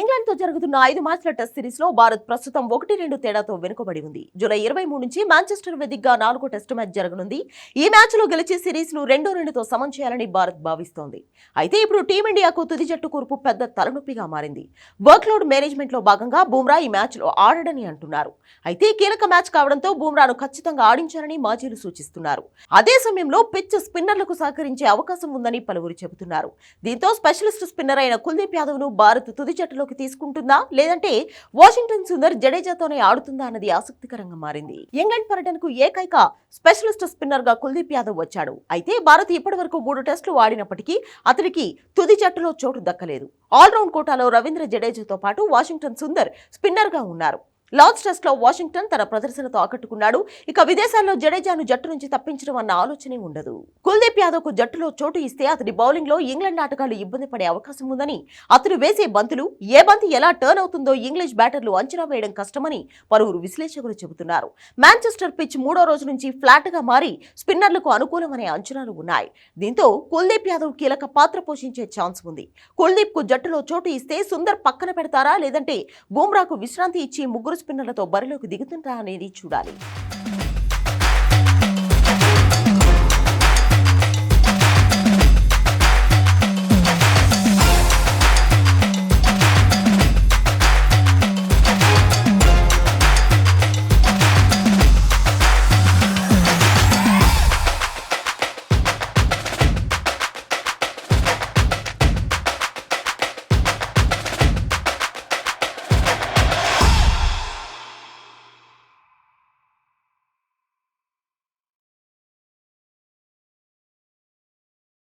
ఇంగ్లాండ్తో జరుగుతున్న ఐదు మ్యాచ్ల టెస్ట్ సిరీస్లో భారత్ ప్రస్తుతం ఒకటి రెండు తేడాతో వెనుకబడి ఉంది. జూలై ఇరవై మూడు నుంచి మాంచెస్టర్ వేదికగా నాలుగో టెస్ట్ మ్యాచ్ జరగనుంది. ఈ మ్యాచ్లో గెలిచి సిరీస్ను రెండో రెండుతో సమం చేయాలని భారత్ భావిస్తోంది. అయితే ఇప్పుడు టీమిండియాకు తుది జట్టు కూర్పు పెద్ద తలనొప్పిగా మారింది. వర్క్లోడ్ మేనేజ్మెంట్లో భాగంగా బూమ్రా ఈ మ్యాచ్లో ఆడడని అంటున్నారు. అయితే కీలక మ్యాచ్ కావడంతో బూమ్రాను ఖచ్చితంగా ఆడించాలని మాజీలు సూచిస్తున్నారు. అదే సమయంలో పిచ్ స్పిన్నర్లకు సహకరించే అవకాశం ఉందని పలువురు చెబుతున్నారు. దీంతో స్పెషలిస్ట్ స్పిన్నర్ అయిన కుల్దీప్ యాదవ్ను భారత్ తుది జట్టులో పరిగణలోకి తీసుకుంటుందా? లేదంటే వాషింగ్టన్ సుందర్ జడేజాతోనే ఆడుతుందా అన్నది ఆసక్తికరంగా మారింది. ఇంగ్లాండ్ పర్యటనకు ఏకైక స్పెషలిస్ట్ స్పిన్నర్గా కుల్దీప్ యాదవ్ వచ్చాడు. అయితే భారత్ ఇప్పటివరకు మూడు టెస్టులు ఆడినప్పటికీ అతనికి తుది జట్టులో చోటు దక్కలేదు. ఆల్రౌండ్ కోటాలో రవీంద్ర జడేజాతో పాటు వాషింగ్టన్ సుందర్ స్పిన్నర్గా ఉన్నారు. లార్డ్స్ టెస్ట్లో వాషింగ్టన్ తన ప్రదర్శనతో ఆకట్టుకున్నాడు. ఇక విదేశాల్లో జడేజాను జట్టు నుంచి తప్పించడం అన్న ఆలోచనే ఉండదు. కుల్దీప్ యాదవ్కు జట్టులో చోటు ఇస్తే అతని బౌలింగ్లో ఇంగ్లాండ్ ఆటగాళ్ళు ఇబ్బంది పడే అవకాశం ఉందని అతను వేసే బంతులు ఏ బంతి ఎలా టర్న్ అవుతుందో ఇంగ్లీష్ బ్యాటర్లు అంచనా వేయడం కష్టమని పలువురు విశ్లేషకులు చెబుతున్నారు. మాంచెస్టర్ పిచ్ మూడో రోజు నుంచి ఫ్లాట్గా మారి స్పిన్నర్లకు అనుకూలమనే అంచనాలు ఉన్నాయి. దీంతో కుల్దీప్ యాదవ్ కీలక పాత్ర పోషించే ఛాన్స్ ఉంది. కుల్దీప్కు జట్టులో చోటు ఇస్తే సుందర్ పక్కన పెడతారా లేదంటే బూమ్రాకు విశ్రాంతి ఇచ్చి ముగ్గురు స్పిన్నర్లతో బరిలోకి దిగుతుంటారా అనేది చూడాలి.